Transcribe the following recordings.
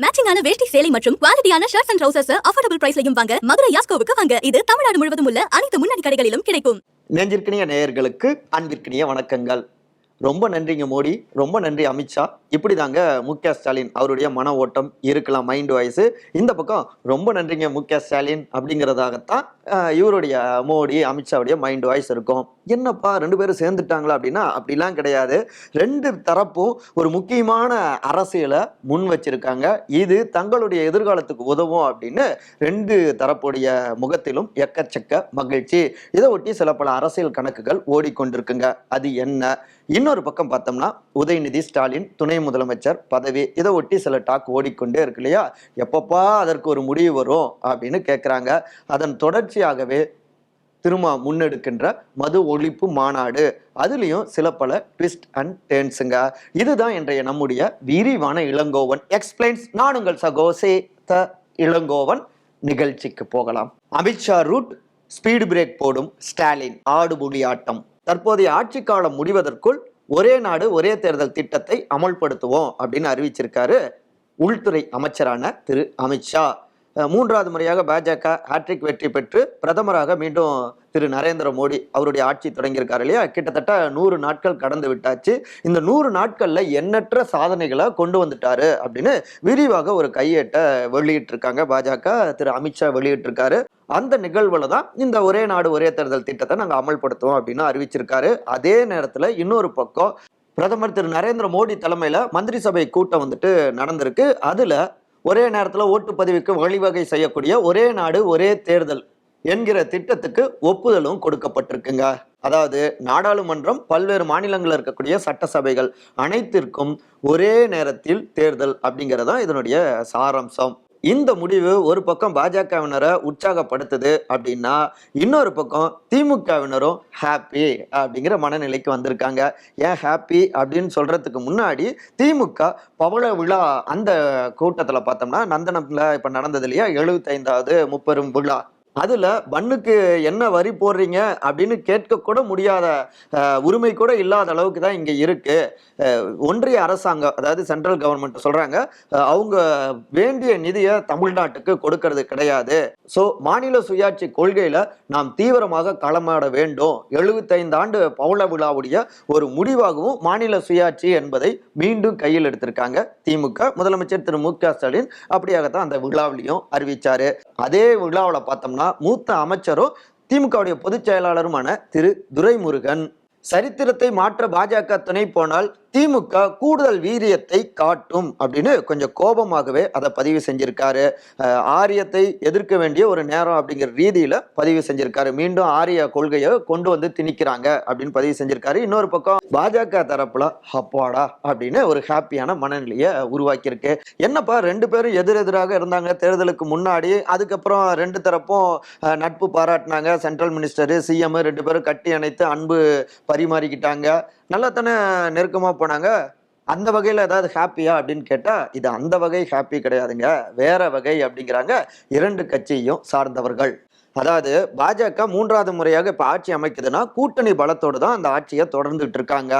மேட்சிங்கான வேஷ்டி சேலை மற்றும் குவாலிட்டியான ஷர்ட்ஸ் அண்ட் ட்ரௌசர்ஸ் அஃபோர்டபுள் பிரைஸ்லையும் வாங்க மதுரை யாஸ்கோவுக்கு வாங்க. இது தமிழ்நாடு முழுவதும் உள்ள அனைத்து முன்னணி கடைகளிலும் கிடைக்கும். நெஞ்சிற்கினிய நேயர்களுக்கு அன்பிற்கினிய வணக்கங்கள். ரொம்ப நன்றிங்க மோடி. ரொம்ப நன்றி அமித்ஷா. இப்படி தாங்க மு க ஸ்டாலின் அவருடைய மன ஓட்டம் இருக்கலாம் மைண்ட் வாய்ஸ் இந்த பக்கம் ரொம்ப நன்றிங்க மு க ஸ்டாலின் அப்படிங்கிறதாகத்தான் இவருடைய மோடி அமித்ஷாவுடைய மைண்ட் வாய்ஸ் இருக்கும். என்னப்பா ரெண்டு பேரும் சேர்ந்துட்டாங்களா அப்படின்னா அப்படிலாம் கிடையாது. ரெண்டு தரப்பும் ஒரு முக்கியமான அரசியலை முன் வச்சிருக்காங்க. இது தங்களுடைய எதிர்காலத்துக்கு உதவும் அப்படின்னு ரெண்டு தரப்புடைய முகத்திலும் எக்கச்சக்க மகிழ்ச்சி. இதை ஒட்டி சில பல அரசியல் கணக்குகள் ஓடிக்கொண்டிருக்குங்க. அது என்ன? இன்னொரு பக்கம் பார்த்தோம்னா உதயநிதி ஸ்டாலின் துணை முதலமைச்சர் பதவி இதை ஒட்டி சில டாக் ஓடிக்கொண்டே இருக்கு இல்லையா? எப்பப்பா அதற்கு ஒரு முடிவு வரும் அப்படின்னு கேட்குறாங்க அதன் தொடர்ச்சியாகவே திரும்ப முன்னெடுக்கின்ற மது ஒழிப்பு மாநாடு. அதுலேயும் சில பல ட்விஸ்ட் அண்ட் டேர்ன்ஸுங்க இதுதான் இன்றைய நம்முடைய விரிவான இளங்கோவன். எக்ஸ்பிளைன்ஸ் நான் உங்கள் சகோசே த இளங்கோவன். நிகழ்ச்சிக்கு போகலாம். அமித்ஷா ரூட் ஸ்பீடு பிரேக் போடும் ஸ்டாலின். ஆடுபுலி ஆட்டம். தற்போதைய ஆட்சி காலம் முடிவதற்குள் ஒரே நாடு ஒரே தேர்தல் திட்டத்தை அமல்படுத்துவோம் அப்படின்னு அறிவிச்சிருக்காரு உள்துறை அமைச்சரான திரு. அமித்ஷா மூன்றாவது முறையாக பாஜக ஹாட்ரிக் வெற்றி பெற்று பிரதமராக மீண்டும் திரு. நரேந்திர மோடி அவருடைய ஆட்சி தொடங்கியிருக்காரு இல்லையா? கிட்டத்தட்ட நூறு நாட்கள் கடந்து விட்டாச்சு. இந்த நூறு நாட்களில் எண்ணற்ற சாதனைகளை கொண்டு வந்துட்டாரு அப்படின்னு விரிவாக ஒரு கையேட்டை வெளியிட்டிருக்காங்க பாஜக. திரு. அமித்ஷா வெளியிட்டிருக்காரு. அந்த நிகழ்வுல தான் இந்த ஒரே நாடு ஒரே தேர்தல் திட்டத்தை நாங்கள் அமல்படுத்துவோம் அப்படின்னு அறிவிச்சிருக்காரு. அதே நேரத்தில் இன்னொரு பக்கம் பிரதமர் திரு நரேந்திர மோடி தலைமையில் மந்திரி சபை கூட்டம் வந்துட்டு நடந்திருக்கு. அதில் ஒரே நேரத்தில் ஓட்டுப்பதிவுக்கு வழிவகை செய்யக்கூடிய ஒரே நாடு ஒரே தேர்தல் என்கிற திட்டத்துக்கு ஒப்புதலும் கொடுக்கப்பட்டிருக்குங்க. அதாவது நாடாளுமன்றம் பல்வேறு மாநிலங்களில் இருக்கக்கூடிய சட்டசபைகள் அனைத்திற்கும் ஒரே நேரத்தில் தேர்தல் அப்படிங்கிறதான் இதனுடைய சாராம்சம். இந்த முடிவு ஒரு பக்கம் பாஜகவினரை உற்சாகப்படுத்துது அப்படின்னா இன்னொரு பக்கம் திமுகவினரும் ஹாப்பி அப்படிங்கிற மனநிலைக்கு வந்திருக்காங்க. ஏன் ஹாப்பி அப்படின்னு சொல்றதுக்கு முன்னாடி திமுக பவள விழா அந்த கூட்டத்தில் பார்த்தோம்னா நந்தனத்தில் இப்போ நடந்தது இல்லையா? எழுபத்தைந்தாவது முப்பெரும் விழா. அதுல பண்ணுக்கு என்ன வரி போடுறீங்க அப்படின்னு கேட்க கூட முடியாத உரிமை கூட இல்லாத அளவுக்கு தான் இங்க இருக்கு. ஒன்றிய அரசாங்கம் அதாவது சென்ட்ரல் கவர்மெண்ட் சொல்றாங்க அவங்க வேண்டிய நிதியை தமிழ்நாட்டுக்கு கொடுக்கறது கிடையாது. ஸோ மாநில சுயாட்சி கொள்கையில நாம் தீவிரமாக களமாட வேண்டும். எழுபத்தைந்து ஆண்டு பவுள விழாவுடைய ஒரு முடிவாகவும் மாநில சுயாட்சி என்பதை மீண்டும் கையில் எடுத்திருக்காங்க திமுக. முதலமைச்சர் திரு மு க ஸ்டாலின் அப்படியாகத்தான் அந்த விழாவிலையும் அறிவிச்சாரு. அதே விழாவில் பார்த்தோம்னா மூத்த அமைச்சரும் திமுகவுடைய பொதுச் செயலாளருமான திரு. துரைமுருகன். சரித்திரத்தை மாற்ற பாஜக துணை போனால் திமுக கூடுதல் வீரியத்தை காட்டும் அப்படின்னு கொஞ்சம் கோபமாகவே அதை பதிவு செஞ்சிருக்காரு. ஆரியத்தை எதிர்க்க வேண்டிய ஒரு நேரம் அப்படிங்கிற ரீதியில பதிவு செஞ்சிருக்காரு. மீண்டும் ஆரிய கொள்கையை கொண்டு வந்து திணிக்கிறாங்க அப்படின்னு பதிவு செஞ்சிருக்காரு. இன்னொரு பக்கம் பாஜக தரப்புல அப்பாடா அப்படின்னு ஒரு ஹாப்பியான மனநிலையை உருவாக்கியிருக்கு. என்னப்பா ரெண்டு பேரும் எதிரெதிராக இருந்தாங்க தேர்தலுக்கு முன்னாடி அதுக்கப்புறம் ரெண்டு தரப்பும் நட்பு பாராட்டினாங்க. சென்ட்ரல் மினிஸ்டர் சிஎம் ரெண்டு பேரும் கட்டி அணைத்து அன்பு பரிமாறிக்கிட்டாங்க. நல்லா தானே நெருக்கமாக போனாங்க. அந்த வகையில் ஏதாவது ஹாப்பியா அப்படின்னு கேட்டால் இது அந்த வகை ஹாப்பி கிடையாதுங்க. வேற வகை அப்படிங்கிறாங்க இரண்டு கட்சியையும் சார்ந்தவர்கள். அதாவது பாஜக மூன்றாவது முறையாக இப்போ ஆட்சி அமைக்குதுன்னா கூட்டணி பலத்தோடு தான் அந்த ஆட்சியை தொடர்ந்துட்டு இருக்காங்க.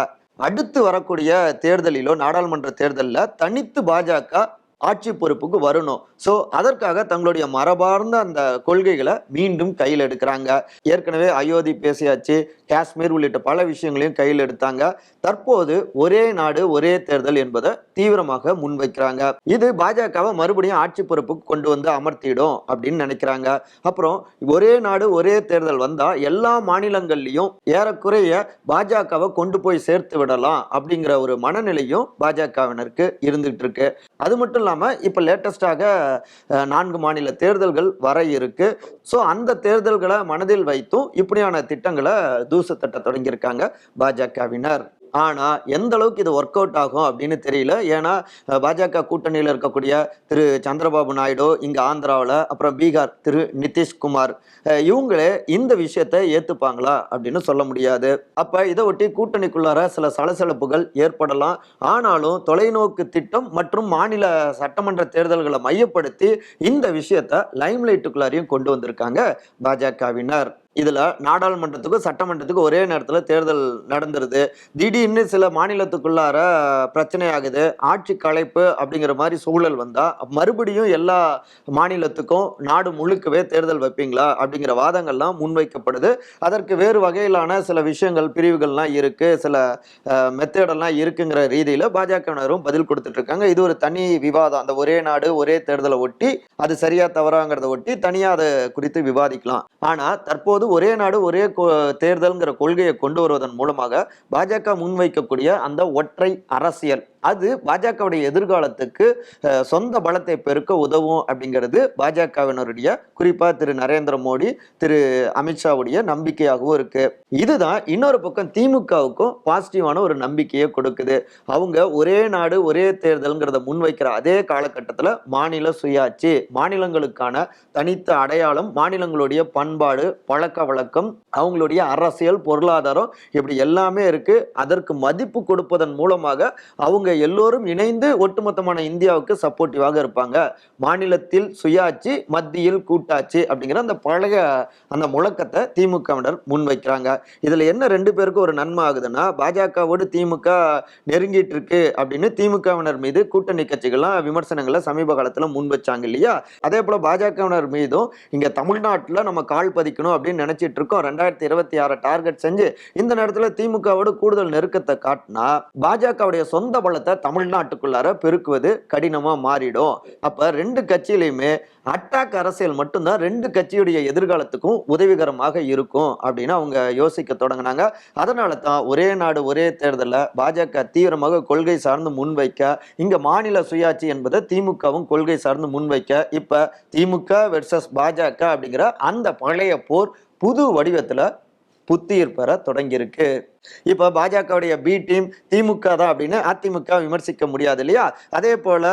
அடுத்து வரக்கூடிய தேர்தலிலோ நாடாளுமன்ற தேர்தலில் தனித்து பாஜக ஆட்சி பொறுப்புக்கு வரணும். ஸோ அதற்காக தங்களுடைய மரபார்ந்த அந்த கொள்கைகளை மீண்டும் கையில் எடுக்கிறாங்க. ஏற்கனவே அயோத்தி பேசியாச்சு காஷ்மீர் உள்ளிட்ட பல விஷயங்களையும் கையில் எடுத்தாங்க. தற்போது ஒரே நாடு ஒரே தேர்தல் என்பதை தீவிரமாக முன்வைக்கிறாங்க. இது பாஜகவை மறுபடியும் ஆட்சி பொறுப்புக்கு கொண்டு வந்து அமர்த்திடும் அப்படின்னு நினைக்கிறாங்க. அப்புறம் ஒரே நாடு ஒரே தேர்தல் வந்தா எல்லா மாநிலங்கள்லையும் ஏறக்குறைய பாஜகவை கொண்டு போய் சேர்த்து விடலாம் அப்படிங்கிற ஒரு மனநிலையும் பாஜகவினருக்கு இருந்துகிட்டு இருக்கு. அது மட்டும் இல்லாமல் இப்ப லேட்டஸ்டாக நான்கு மாநில தேர்தல்கள் வர இருக்கு. ஸோ அந்த தேர்தல்களை மனதில் வைத்தும் இப்படியான திட்டங்களை தூசு தட்ட தொடங்கியிருக்காங்க பாஜகவினர். ஆனால் எந்த அளவுக்கு இது ஒர்க் அவுட் ஆகும் அப்படின்னு தெரியல. ஏன்னா பாஜக கூட்டணியில் இருக்கக்கூடிய திரு சந்திரபாபு நாயுடு இங்கே ஆந்திராவில் அப்புறம் பீகார் திரு நிதிஷ்குமார் இவங்களே இந்த விஷயத்தை ஏற்றுப்பாங்களா அப்படின்னு சொல்ல முடியாது. அப்போ இதை ஒட்டி கூட்டணிக்குள்ளார சில சலசலப்புகள் ஏற்படலாம். ஆனாலும் தொலைநோக்கு திட்டம் மற்றும் மாநில சட்டமன்ற தேர்தல்களை மையப்படுத்தி இந்த விஷயத்தை லைம்லைட்டுக்குள்ளாரையும் கொண்டு வந்திருக்காங்க பாஜகவினர். இதில் நாடாளுமன்றத்துக்கும் சட்டமன்றத்துக்கும் ஒரே நேரத்தில் தேர்தல் நடந்துருது. திடீர்னு சில மாநிலத்துக்குள்ளார பிரச்சனை ஆகுது ஆட்சி கலைப்பு அப்படிங்கிற மாதிரி சூழல் வந்தால் மறுபடியும் எல்லா மாநிலத்துக்கும் நாடு முழுக்கவே தேர்தல் வைப்பீங்களா? அப்படிங்கிற வாதங்கள்லாம் முன்வைக்கப்படுது. அதற்கு வேறு வகையிலான சில விஷயங்கள் பிரிவுகள்லாம் இருக்கு. சில மெத்தேடெல்லாம் இருக்குங்கிற ரீதியில பாஜகவினரும் பதில் கொடுத்துட்ருக்காங்க. இது ஒரு தனி விவாதம். அந்த ஒரே நாடு ஒரே தேர்தலை ஒட்டி அது சரியா தவறாங்கிறத ஒட்டி தனியாக அதை குறித்து விவாதிக்கலாம். ஆனால் தற்போது ஒரே நாடு ஒரே தேர்தல்ங்கிற கொள்கையை கொண்டு வருவதன் மூலமாக பாஜக முன்வைக்கக்கூடிய அந்த ஒற்றை அரசியல். அது பாஜகவுடைய எதிர்காலத்துக்கு சொந்த பலத்தை பெருக்க உதவும் அப்படிங்கிறது பாஜகவினருடைய குறிப்பா திரு நரேந்திர மோடி திரு அமித்ஷாவுடைய நம்பிக்கையாகவும் இருக்கு. இதுதான் இன்னொரு பக்கம் திமுகவுக்கும் பாசிட்டிவான ஒரு நம்பிக்கையை கொடுக்குது. அவங்க ஒரே நாடு ஒரே தேர்தல்ங்கிறத முன்வைக்கிற அதே காலகட்டத்தில் மாநில சுயாட்சி மாநிலங்களுக்கான தனித்த அடையாளம் மாநிலங்களுடைய பண்பாடு பழக்க வழக்கம் அவங்களுடைய அரசியல் பொருளாதாரம் இப்படி எல்லாமே இருக்கு. அதற்கு மதிப்பு கொடுப்பதன் மூலமாக அவங்க எல்லோரும் இணைந்து ஒட்டுமொத்தமான இந்தியாவுக்கு சப்போர்ட்டிவாக இருப்பாங்க. மாநிலத்தில் சுயாட்சி மத்தியில் கூட்டாட்சி அப்படிங்கிற அந்த பழைய அந்த முழக்கத்தை திமுகவினர் முன்வைக்கிறாங்க. இதுல என்ன ரெண்டு பேருக்கும் ஒரு நன்மை ஆகுதுன்னா பாஜகவோடு திமுக நெருங்கிட்டு இருக்கு அப்படின்னு திமுகவினர் மீது கூட்டணி கட்சிகள்லாம் விமர்சனங்களை சமீப காலத்தில் முன் வச்சாங்க இல்லையா? அதே போல பாஜகவினர் மீதும் இங்க தமிழ்நாட்டில் நம்ம கால் பதிக்கணும் அப்படின்னு நினைச்சிட்டு இருக்கோம் ரெண்டாயிரத்தி இருபத்தி ஆறு டார்கெட் செஞ்சு இந்த நேரத்துல திமுகவோட கூடுதல் நெருக்கத்தை காட்டினா பாஜகவுடைய சொந்த பலத்தை தமிழ்நாட்டுக்குள்ளார பெருக்குவது கடினமா மாறிடும். அப்ப ரெண்டு கட்சியிலையுமே அட்டாக் அரசியல் மட்டும்தான் ரெண்டு கட்சியுடைய எதிர்காலத்துக்கும் உதவிகரமாக இருக்கும் அப்படின்னு அவங்க யோசிக்க தொடங்கினாங்க. அதனால தான் ஒரே நாடு ஒரே தேர்தலில் பாஜக தீவிரமாக கொள்கை சார்ந்து முன்வைக்க இங்க மாநில சுயாட்சி என்பதை திமுகவும் கொள்கை சார்ந்து முன்வைக்க இப்ப திமுக வெர்சஸ் பாஜக அப்படிங்கிற அந்த பழைய போர் புது வடிவத்தில் புத்துயிர் பெற தொடங்கியிருக்கு. இப்ப பாஜகவுடைய பி டீம் திமுக தான் அப்படின்னு அதிமுக விமர்சிக்க முடியாது இல்லையா? அதே போல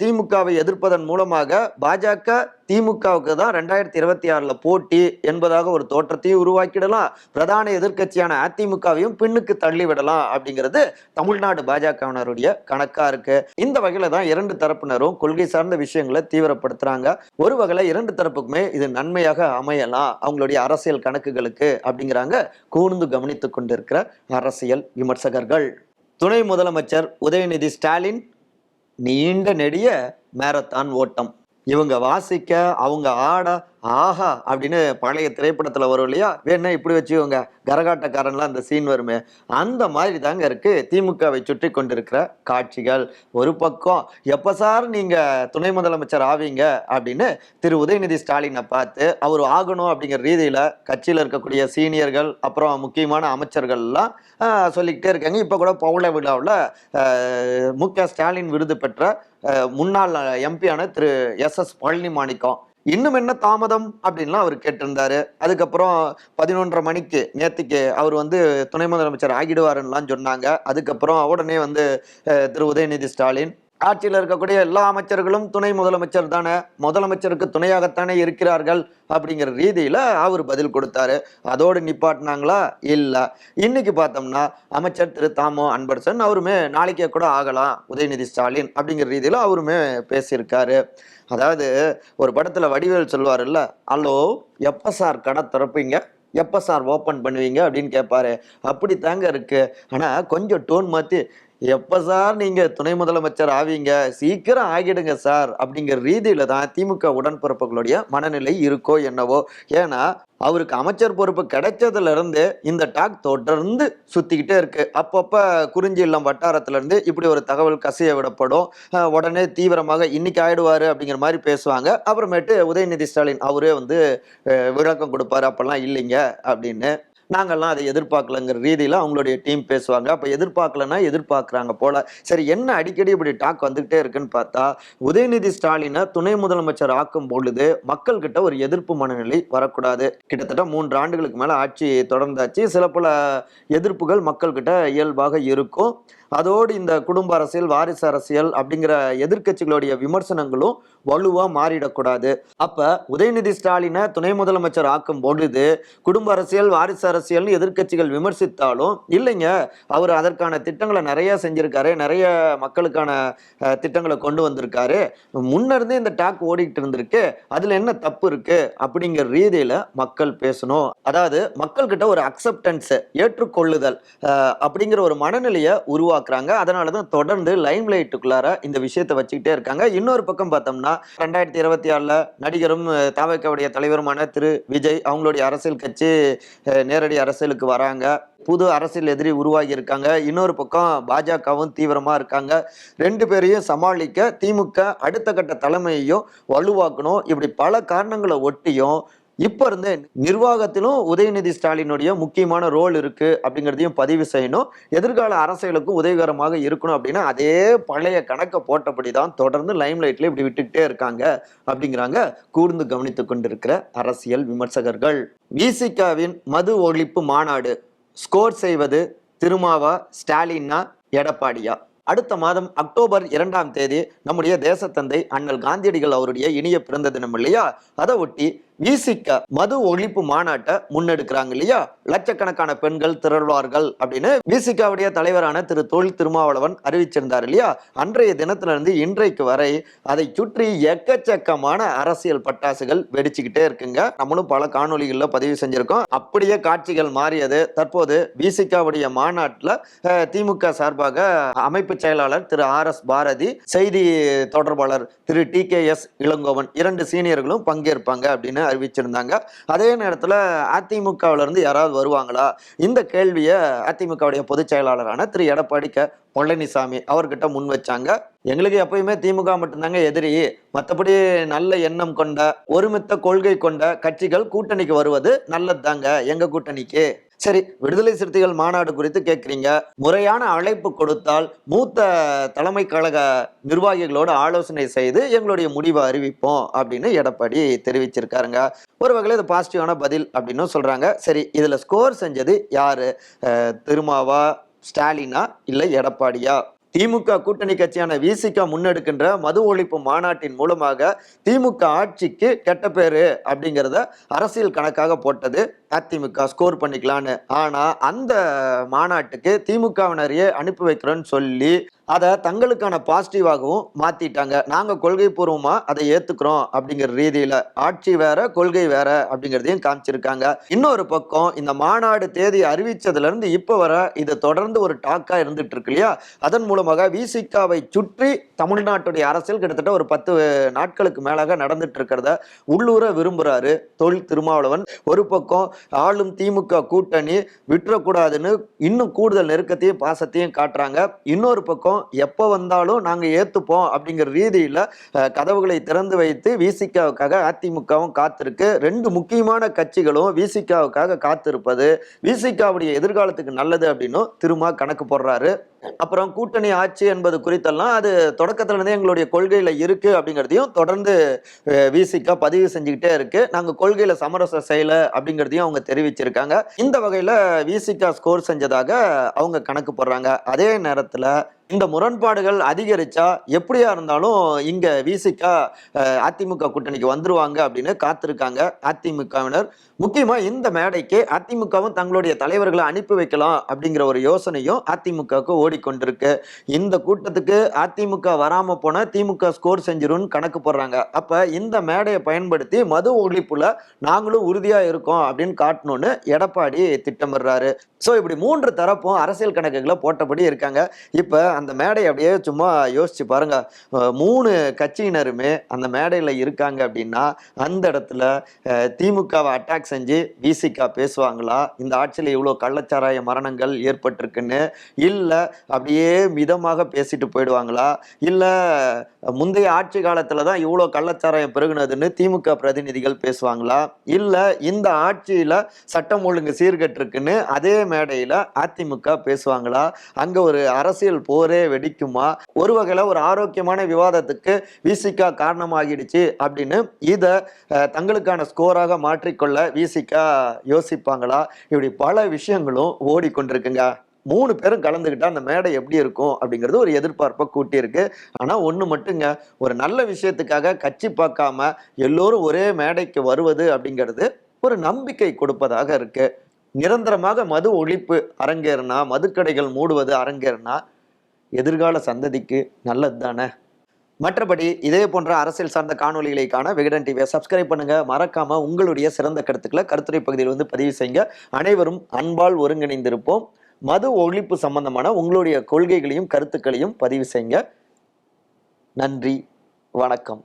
திமுகவை எதிர்ப்பதன் மூலமாக பாஜக திமுகவுக்கு தான் ரெண்டாயிரத்தி இருபத்தி ஆறுல போட்டி என்பதாக ஒரு தோற்றத்தையும் உருவாக்கிடலாம். பிரதான எதிர்க்கட்சியான அதிமுகவையும் பின்னுக்கு தள்ளி விடலாம் அப்படிங்கிறது தமிழ்நாடு பாஜகவினருடைய கணக்கா இருக்கு. இந்த வகையில தான் இரண்டு தரப்பினரும் கொள்கை சார்ந்த விஷயங்களை தீவிரப்படுத்துறாங்க. ஒரு வகையில் இரண்டு தரப்புக்குமே இது நன்மையாக அமையலாம். அவங்களுடைய அரசியல் கணக்குகளுக்கு அப்படிங்கிறாங்க கூர்ந்து கவனித்து கொண்டிருக்கிற அரசியல் விமர்சகர்கள். துணை முதலமைச்சர் உதயநிதி ஸ்டாலின் நீண்ட நெடிய மேரத்தான் ஓட்டம். இவங்க வாசிக்க அவங்க ஆட ஆஹா அப்படின்னு பழைய திரைப்படத்தில் வரும் இல்லையா? வேணா இப்படி வச்சுக்கோங்க. கரகாட்டக்காரன்லாம் அந்த சீன் வருமே. அந்த மாதிரி தாங்க இருக்கு திமுகவை சுற்றி கொண்டிருக்கிற காட்சிகள். ஒரு பக்கம் எப்போ சார் நீங்கள் துணை முதலமைச்சர் ஆவீங்க அப்படின்னு திரு உதயநிதி ஸ்டாலினை பார்த்து அவர் ஆகணும் அப்படிங்கிற ரீதியில் கட்சியில் இருக்கக்கூடிய சீனியர்கள் அப்புறம் முக்கியமான அமைச்சர்கள்லாம் சொல்லிக்கிட்டே இருக்காங்க. இப்போ கூட பவுள விழாவில் மு க ஸ்டாலின் விருது பெற்ற முன்னாள் எம்பியான திரு எஸ் எஸ் பழனி மாணிக்கம் இன்னும் என்ன தாமதம் அப்படின்லாம் அவர் கேட்டிருந்தாரு. அதுக்கப்புறம் பதினொன்றரை மணிக்கு நேற்றுக்கு அவர் வந்து துணை முதலமைச்சர் ஆகிடுவாருன்னெலாம் சொன்னாங்க. அதுக்கப்புறம் உடனே வந்து திரு உதயநிதி ஸ்டாலின் ஆட்சியில் இருக்கக்கூடிய எல்லா அமைச்சர்களும் துணை முதலமைச்சர் தானே முதலமைச்சருக்கு துணையாகத்தானே இருக்கிறார்கள் அப்படிங்கிற ரீதியில் அவர் பதில் கொடுத்தாரு. அதோடு நிப்பாட்டினாங்களா? இல்லை. இன்னைக்கு பார்த்தோம்னா அமைச்சர் திரு தாமோ அன்பரசன் அவருமே நாளைக்கே கூட ஆகலாம் உதயநிதி ஸ்டாலின் அப்படிங்கிற ரீதியில் அவருமே பேசியிருக்காரு. அதாவது ஒரு படத்தில் வடிவேல் சொல்வார்ல ஹலோ எப்போ சார் கடை திறப்பீங்க? எப்போ சார் ஓப்பன் பண்ணுவீங்க? அப்படின்னு கேட்பாரு அப்படி தாங்க இருக்கு. ஆனால் கொஞ்சம் டோன் மாற்றி எப்போ சார் நீங்கள் துணை முதலமைச்சர் ஆவீங்க? சீக்கிரம் ஆகிடுங்க சார். அப்படிங்கிற ரீதியில் தான் திமுக உடன்பிறப்புகளுடைய மனநிலை இருக்கோ என்னவோ. ஏன்னா அவருக்கு அமைச்சர் பொறுப்பு கிடைச்சதுலேருந்து இந்த டாக் தொடர்ந்து சுற்றிக்கிட்டே இருக்கு. அப்பப்போ குறிஞ்சி இல்லம் வட்டாரத்துலேருந்து இப்படி ஒரு தகவல் கசிய விடப்படும். உடனே தீவிரமாக இன்னைக்கு ஆயிடுவார் அப்படிங்கிற மாதிரி பேசுவாங்க. அப்புறமேட்டு உதயநிதி ஸ்டாலின் அவரே வந்து விளக்கம் கொடுப்பாரு அப்போல்லாம் இல்லைங்க அப்படின்னு. நாங்கள்லாம் அதை எதிர்பார்க்கலங்கிற ரீதியில் அவங்களுடைய டீம் பேசுவாங்க. அப்போ எதிர்பார்க்கலன்னா எதிர்பார்க்குறாங்க போல. சரி என்ன அடிக்கடி இப்படி டாக் வந்துக்கிட்டே இருக்குன்னு பார்த்தா உதயநிதி ஸ்டாலினை துணை முதலமைச்சர் ஆக்கும் பொழுது மக்கள்கிட்ட ஒரு எதிர்ப்பு மனநிலை வரக்கூடாது. கிட்டத்தட்ட மூன்று ஆண்டுகளுக்கு மேலே ஆட்சி தொடர்ந்தாச்சு. சில பல எதிர்ப்புகள் மக்கள்கிட்ட இயல்பாக இருக்கும். அதோடு இந்த குடும்ப அரசியல் வாரிசு அரசியல் அப்படிங்கிற எதிர்க்கட்சிகளுடைய விமர்சனங்களும் வலுவா மாறிடக்கூடாது. அப்ப உதயநிதி ஸ்டாலினை துணை முதலமைச்சர் ஆக்கும் பொழுது குடும்ப அரசியல் வாரிசு அரசியல் அரசியல்னு எதிர்கட்சிகள் விமர்சித்தாலும் இல்லைங்க அவர் அதற்கான திட்டங்களை நிறைய செஞ்சிருக்காரு நிறைய மக்களுக்கான திட்டங்களை கொண்டு வந்திருக்காரு. முன்ன இருந்தே இந்த டாக் ஓடிக்கிட்டு இருந்திருக்கு. அதுல என்ன தப்பு இருக்கு? அப்படிங்கிற ரீதியில மக்கள் பேசணும். அதாவது மக்கள் கிட்ட ஒரு அக்செப்டன்ஸ் ஏற்றுக்கொள்ளுதல் அஹ், அப்படிங்கிற ஒரு மனநிலையை உருவாக்குறாங்க. அதனாலதான் தொடர்ந்து லைம் லைட்டுக்குள்ளார இந்த விஷயத்தை வச்சுக்கிட்டே இருக்காங்க. இன்னொரு பக்கம் பார்த்தோம்னா ரெண்டாயிரத்தி இருபத்தி ஆறுல நடிகரும் அஹ், தலைவருமான திரு விஜய் அவங்களுடைய அரசியல் கட்சி நேரடி நேரடி அரசியலுக்கு வராங்க. புது அரசியல் எதிரி உருவாகி இருக்காங்க இன்னொரு பக்கம் பாஜகவும் தீவிரமா இருக்காங்க. ரெண்டு பேரையும் சமாளிக்க திமுக அடுத்த கட்ட தலைமையையும் வலுவாக்கணும். இப்படி பல காரணங்களை ஒட்டியும் இப்ப இருந்து நிர்வாகத்திலும் உதயநிதி ஸ்டாலினுடைய முக்கியமான ரோல் இருக்கு அப்படிங்கிறதையும் பதிவு செய்யணும். எதிர்கால அரசியலுக்கும் உதவிகரமாக இருக்கணும் அப்படின்னா அதே பழைய கணக்கை போட்டபடி தான் தொடர்ந்து லைம் லைட்ல இப்படி விட்டுக்கிட்டே இருக்காங்க அப்படிங்கிறாங்க கூர்ந்து கவனித்துக் கொண்டிருக்கிற அரசியல் விமர்சகர்கள். விசிகாவின் மது ஒழிப்பு மாநாடு ஸ்கோர் செய்வது திருமாவா ஸ்டாலின்னா எடப்பாடியா? அடுத்த மாதம் அக்டோபர் இரண்டாம் தேதி நம்முடைய தேசத்தந்தை அண்ணல் காந்தியடிகள் அவருடைய இனிய பிறந்த தினம் இல்லையா? அதை ஒட்டி விசிக மது ஒழிப்பு மாநாட்டை முன்னெடுக்கிறாங்க இல்லையா? லட்சக்கணக்கான பெண்கள் திரள்வார்கள் அப்படின்னு விசிகாவுடைய தலைவரான திரு தொழில் திருமாவளவன் அறிவிச்சிருந்தார் இல்லையா? அன்றைய தினத்திலிருந்து இன்றைக்கு வரை அதை சுற்றி எக்கச்சக்கமான அரசியல் பட்டாசுகள் வெடிச்சுக்கிட்டே இருக்குங்க. நம்மளும் பல காணொலிகளில் பதிவு செஞ்சிருக்கோம். அப்படியே காட்சிகள் மாறியது. தற்போது விசிகாவுடைய மாநாட்டில் திமுக சார்பாக அமைப்பு செயலாளர் திரு ஆர் எஸ் பாரதி செய்தி தொடர்பாளர் Thiru T K S Elangovan இரண்டு சீனியர்களும் பங்கேற்பாங்க அப்படின்னு அறிவிச்சிருந்தாங்க. அதே நேரத்தில் அதிமுகவுல இருந்து யாராவது வருவாங்களா? இந்த கேள்வியை அதிமுகவுடைய பொதுச் செயலாளரான திரு. எடப்பாடி க. பழனிசாமி அவர்கிட்ட முன் வச்சாங்க. எங்களுக்கு எப்பயுமே திமுக மட்டும்தாங்க எதிரி. மற்றபடி நல்ல எண்ணம் கொண்ட ஒருமித்த கொள்கை கொண்ட கட்சிகள் கூட்டணிக்கு வருவது நல்லதுதாங்க. எங்கள் கூட்டணிக்கு? சரி விடுதலை சிறுத்தைகள் மாநாடு குறித்து கேட்குறீங்க. முறையான அழைப்பு கொடுத்தால் மூத்த தலைமை கழக நிர்வாகிகளோடு ஆலோசனை செய்து எங்களுடைய முடிவை அறிவிப்போம் அப்படின்னு எடப்பாடி தெரிவிச்சிருக்காருங்க. ஒரு வகையில் இது பாசிட்டிவான பதில் அப்படின்னு சொல்கிறாங்க சரி இதில் ஸ்கோர் செஞ்சது யார்? திருமாவா ஸ்டாலினா இல்லை எடப்பாடியா? திமுக கூட்டணி கட்சியான விசிக முன்னெடுக்கின்ற மது ஒழிப்பு மாநாட்டின் மூலமாக திமுக ஆட்சிக்கு கெட்ட பேரு அப்படிங்கிறத அரசியல் கணக்காக போட்டது. அதிமுக ஸ்கோர் பண்ணிக்கலான்னு. ஆனால் அந்த மாநாட்டுக்கு திமுகவினரையே அனுப்பி வைக்கிறோன்னு சொல்லி அதை தங்களுக்கான பாசிட்டிவாகவும் மாற்றிட்டாங்க நாங்கள் கொள்கை பூர்வமாக அதை ஏற்றுக்கிறோம் அப்படிங்கிற ரீதியில். ஆட்சி வேற கொள்கை வேற அப்படிங்கிறதையும் காமிச்சிருக்காங்க. இன்னொரு பக்கம் இந்த மாநாடு தேதி அறிவித்ததுலேருந்து இப்போ வர இது தொடர்ந்து ஒரு டாக்காக இருந்துட்டு இருக்கு இல்லையா? அதன் மூலமாக விசிகாவை சுற்றி தமிழ்நாட்டுடைய அரசியல் கிட்டத்தட்ட ஒரு பத்து நாட்களுக்கு மேலாக நடந்துட்டு இருக்கிறத உள்ளூர விரும்புகிறாரு தொழில் திருமாவளவன். ஒரு பக்கம் ஆளும் திமுக கூட்டணி விட்டுறக்கூடாதுன்னு இன்னும் கூடுதல் நெருக்கத்தையும் பாசத்தையும் காட்டுறாங்க. இன்னொரு பக்கம் எப்போ வந்தாலும் நாங்கள் ஏற்றுப்போம் அப்படிங்கிற ரீதியில் கதவுகளை திறந்து வைத்து விசிகாவுக்காக அதிமுகவும் காத்திருக்கு. ரெண்டு முக்கியமான கட்சிகளும் விசிகாவுக்காக காத்திருப்பது. விசிகாவுடைய எதிர்காலத்துக்கு நல்லது அப்படின்னும் திரும்ப கணக்கு போடுறாரு. அப்புறம் கூட்டணி ஆட்சி என்பது குறித்தெல்லாம் அது தொடக்கத்துலேருந்தே எங்களுடைய கொள்கையில் இருக்கு அப்படிங்கிறதையும் தொடர்ந்து விசிகா பதிவு செஞ்சுக்கிட்டே இருக்கு. நாங்கள் கொள்கையில் சமரச செய்யல அப்படிங்கிறதையும் அவங்க தெரிவிச்சிருக்காங்க. இந்த வகையில் விசிகா ஸ்கோர் செஞ்சதாக அவங்க கணக்கு போடுறாங்க. அதே நேரத்தில் இந்த முரண்பாடுகள் அதிகரிச்சா எப்படியா இருந்தாலும் இங்க விசிகா அதிமுக கூட்டணிக்கு வந்துருவாங்க அப்படின்னு காத்திருக்காங்க அதிமுகவினர். முக்கியமா இந்த மேடைக்கு அதிமுகவும் தங்களுடைய தலைவர்களை அனுப்பி வைக்கலாம் அப்படிங்கிற ஒரு யோசனையும் அதிமுகவுக்கு ஓடிக்கொண்டிருக்கு. இந்த கூட்டத்துக்கு அதிமுக வராம போன திமுக ஸ்கோர் செஞ்சிரும்னு கணக்கு போடுறாங்க. அப்ப இந்த மேடையை பயன்படுத்தி மது ஒழிப்புல நாங்களும் உறுதியா இருக்கோம் அப்படின்னு காட்டணும்னு எடப்பாடி திட்டமிடுறாரு. ஸோ இப்படி மூன்று தரப்பும் அரசியல் கணக்குகளை போட்டபடி இருக்காங்க. இப்ப அந்த மேடை அப்படியே சும்மா யோசிச்சு பாருங்க. மூணு கட்சியினருமே அந்த மேடையில் இருக்காங்க அப்படின்னா அந்த இடத்துல திமுகவை அட்டாக் செஞ்சு விசிகா பேசுவாங்களா? இந்த ஆட்சியில் இவ்வளோ கள்ளச்சாராய மரணங்கள் ஏற்பட்டிருக்குன்னு? இல்லை அப்படியே மிதமாக பேசிட்டு போயிடுவாங்களா? இல்லை முந்தைய ஆட்சி காலத்தில் தான் இவ்வளோ கள்ளச்சாராயம் பெருகுனதுன்னு திமுக பிரதிநிதிகள் பேசுவாங்களா? இல்லை இந்த ஆட்சியில் சட்டம் ஒழுங்கு சீர்கட்டிருக்குன்னு அதே மேடையில் அதிமுக பேசுவாங்களா? அங்கே ஒரு அரசியல் போர் வெடிக்குமா? ஒரு வகையில் ஒரு ஆரோக்கியமான விவாதத்துக்கு விசிகா காரணமாகிடுச்சு அப்படின்னு இதை தங்களுக்கான ஸ்கோராக மாற்றிக்கொள்ள விசிகா யோசிப்பாங்களா? இப்படி பல விஷயங்களும் ஓடிக்கொண்டிருக்குங்க. மூணு பேரும் கலந்துக்கிட்டால் அந்த மேடை எப்படி இருக்கும் அப்படிங்கிறது ஒரு எதிர்பார்ப்பை கூட்டியிருக்கு. ஆனா ஒண்ணு மட்டுங்க ஒரு நல்ல விஷயத்துக்காக கட்சி பார்க்காம எல்லோரும் ஒரே மேடைக்கு வருவது அப்படிங்கிறது ஒரு நம்பிக்கை கொடுப்பதாக இருக்கு. நிரந்தரமாக மது ஒழிப்பு அரங்கேறினா மதுக்கடைகள் மூடுவது அரங்கேறினா எதிர்கால சந்ததிக்கு நல்லது தானே மற்றபடி இதே போன்ற அரசியல் சார்ந்த காணொலிகளை காண விகடன் டிவியை சப்ஸ்கிரைப் பண்ணுங்க. மறக்காம உங்களுடைய சிறந்த கருத்துக்களை கருத்துரை பகுதியில் வந்து பதிவு செய்யுங்க. அனைவரும் அன்பால் ஒருங்கிணைந்திருப்போம். மது ஒழிப்பு சம்பந்தமான உங்களுடைய கொள்கைகளையும் கருத்துக்களையும் பதிவு செய்யுங்க. நன்றி. வணக்கம்.